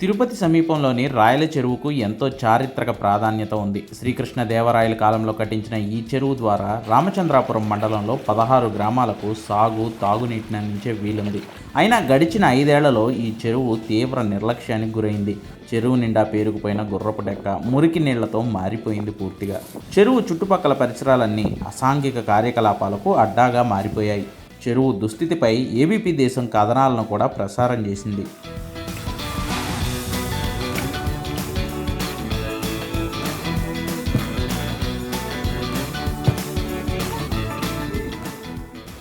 తిరుపతి సమీపంలోని రాయల చెరువుకు ఎంతో చారిత్రక ప్రాధాన్యత ఉంది. శ్రీకృష్ణ దేవరాయల కాలంలో కట్టించిన ఈ చెరువు ద్వారా రామచంద్రాపురం మండలంలో పదహారు గ్రామాలకు సాగు తాగునీటిని అందించే వీలుంది. అయినా గడిచిన ఐదేళ్ళలో ఈ చెరువు తీవ్ర నిర్లక్ష్యానికి గురైంది. చెరువు నిండా పేరుకుపోయిన గుర్రపు డెక్క మురికి నీళ్ళతో మారిపోయింది పూర్తిగా. చెరువు చుట్టుపక్కల పరిసరాలన్నీ అసాంఘిక కార్యకలాపాలకు అడ్డాగా మారిపోయాయి. చెరువు దుస్థితిపై ఏబీపీ దేశం కథనాలను కూడా ప్రసారం చేసింది.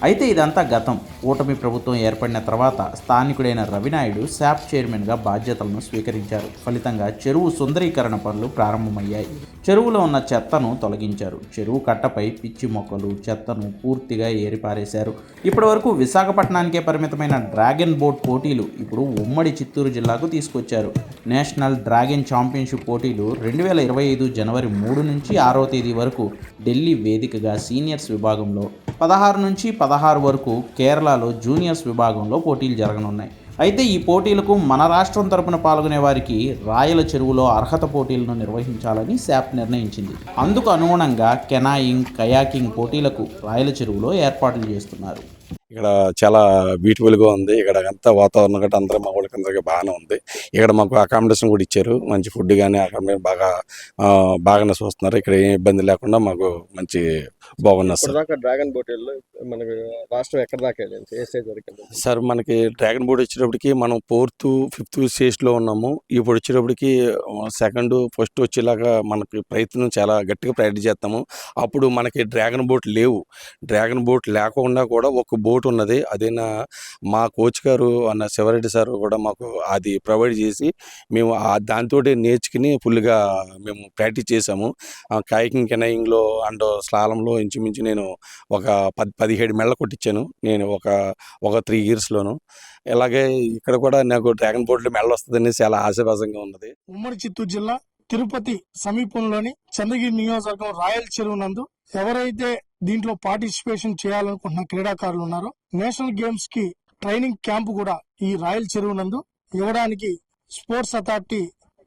అయితే ఇదంతా గతం. కూటమి ప్రభుత్వం ఏర్పడిన తర్వాత స్థానికుడైన రవినాయుడు శాప్ చైర్మన్గా బాధ్యతలను స్వీకరించారు. ఫలితంగా చెరువు సుందరీకరణ పనులు ప్రారంభమయ్యాయి. చెరువులో ఉన్న చెత్తను తొలగించారు. చెరువు కట్టపై పిచ్చి మొక్కలు చెత్తను పూర్తిగా ఏరిపారేశారు. ఇప్పటివరకు విశాఖపట్నానికే పరిమితమైన డ్రాగన్ బోట్ పోటీలు ఇప్పుడు ఉమ్మడి చిత్తూరు జిల్లాకు తీసుకొచ్చారు. నేషనల్ డ్రాగన్ ఛాంపియన్షిప్ పోటీలు రెండు వేల ఇరవై ఐదు జనవరి మూడు నుంచి ఆరో తేదీ వరకు ఢిల్లీ వేదికగా సీనియర్స్ విభాగంలో పదహారు నుంచి పదహారు వరకు కేరళలో జూనియర్స్ విభాగంలో పోటీలు జరగనున్నాయి. అయితే ఈ పోటీలకు మన రాష్ట్రం తరపున పాల్గొనే వారికి రాయల చెరువులో అర్హత పోటీలను నిర్వహించాలని శాప్ నిర్ణయించింది. అందుకు అనుగుణంగా కెనాయింగ్ కయాకింగ్ పోటీలకు రాయల చెరువులో ఏర్పాట్లు చేస్తున్నారు. ఇక్కడ చాలా బ్యూటిఫుల్గా ఉంది. ఇక్కడ అంతా వాతావరణం గట్రా అందరూ మా వాళ్ళకి అందరికీ బాగానే ఉంది. ఇక్కడ మాకు అకామిడేషన్ కూడా ఇచ్చారు. మంచి ఫుడ్ కానీ అకామిడేషన్ బాగా బాగానే చూస్తున్నారు. ఇక్కడ ఏం ఇబ్బంది లేకుండా మాకు మంచి బాగున్నారు సార్ డ్రాగన్ బోటీల్లో మనకి రాష్ట్రం ఎక్కడ దాకా సార్ మనకి డ్రాగన్ బోర్డ్ వచ్చేటప్పటికి మనం ఫోర్త్ ఫిఫ్త్ స్టేజ్లో ఉన్నాము. ఇప్పుడు వచ్చేటప్పటికి సెకండ్ ఫస్ట్ వచ్చేలాగా మనకి ప్రయత్నం చాలా గట్టిగా ప్రయత్నం చేస్తాము. అప్పుడు మనకి డ్రాగన్ బోట్ లేవు. డ్రాగన్ బోట్ లేకుండా కూడా ఒక బోట్ ఉన్నది. అదేనా మా కోచ్ గారు అన్న శివరెడ్డి సార్ కూడా మాకు అది ప్రొవైడ్ చేసి మేము దాంతో నేర్చుకుని ఫుల్గా మేము ప్రాక్టీస్ చేసాము కాయకింగ్ కెనయింగ్లో అండ్ స్లాలంలో ఇంచుమించు నేను ఒక పది పదిహేడు మెళ్ళ కొట్టించాను నేను ఒక ఒక త్రీ ఇయర్స్లోను. ఇలాగే ఇక్కడ కూడా నాకు డ్రాగన్ బోర్డులో మెళ్ళ వస్తుందని చాలా ఆశాభాసంగా ఉన్నది. ఉమ్మడి చిత్తూరు జిల్లా తిరుపతి సమీపంలోని చంద్రగిరి నియోజకవర్గం రాయల్ చెరువు నందు ఎవరైతే దీంట్లో పార్టిసిపేషన్ చేయాలనుకుంటున్న క్రీడాకారులు ఉన్నారో. నేషనల్ గేమ్స్కి ట్రైనింగ్ క్యాంప్ కూడా ఈ రాయల్ చెరువు నందు ఇవ్వడానికి స్పోర్ట్స్ అథారిటీ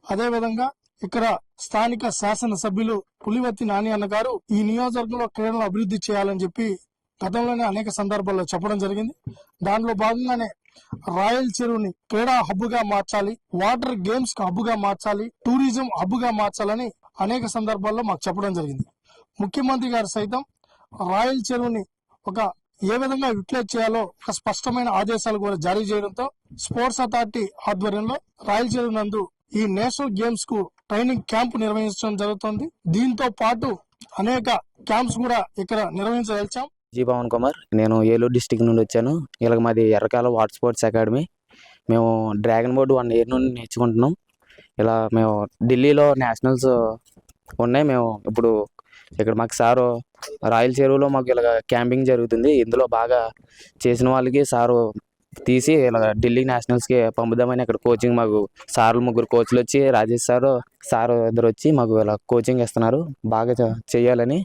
అదేవిధంగా ఇక్కడ స్థానిక శాసన సభ్యులు పులివర్తి నాని అన్న గారు ఈ నియోజకవర్గంలో క్రీడలు అభివృద్ధి చేయాలని చెప్పి గతంలోనే అనేక సందర్భాల్లో చెప్పడం జరిగింది. దాంట్లో భాగంగానే రాయల్ చెరువుని క్రీడా హబ్బుగా మార్చాలి వాటర్ గేమ్స్ హబ్బుగా మార్చాలి టూరిజం హబ్బుగా మార్చాలని అనేక సందర్భాల్లో మాకు చెప్పడం జరిగింది. ముఖ్యమంత్రి గారు సైతం రాయల్ చెరువుని ఒక ఏ విధంగా యూటిలైజ్ చేయాలో ఒక స్పష్టమైన ఆదేశాలు కూడా జారీ చేయడంతో స్పోర్ట్స్ అథారిటీ ఆధ్వర్యంలో రాయల్ చెరువు నందు ఈ నేషనల్ గేమ్స్కు ట్రైనింగ్ క్యాంప్ నిర్వహించడం జరుగుతుంది. దీంతో పాటు అనేక క్యాంప్స్ కూడా ఇక్కడ నిర్వహించదలిచాం. జీ పవన్ కుమార్ నేను ఏలూరు డిస్టిక్ నుండి వచ్చాను. ఇలాగ మాది ఎర్రకాల వాటర్ స్పోర్ట్స్ అకాడమీ. మేము డ్రాగన్ బోర్డు వన్ ఇయర్ నుండి నేర్చుకుంటున్నాం. ఇలా మేము ఢిల్లీలో నేషనల్స్ ఉన్నాయి. మేము ఇప్పుడు ఇక్కడ మాకు సారు రాయల చెరువులో మాకు ఇలాగ క్యాంపింగ్ జరుగుతుంది. ఇందులో బాగా చేసిన వాళ్ళకి సారు తీసి ఇలా ఢిల్లీ నేషనల్స్కి పంపుదామని ఇక్కడ కోచింగ్ మాకు సార్లు ముగ్గురు కోచ్లు వచ్చి రాజేష్ సారు సారు ఇద్దరు వచ్చి మాకు ఇలా కోచింగ్ ఇస్తున్నారు. బాగా చేయాలని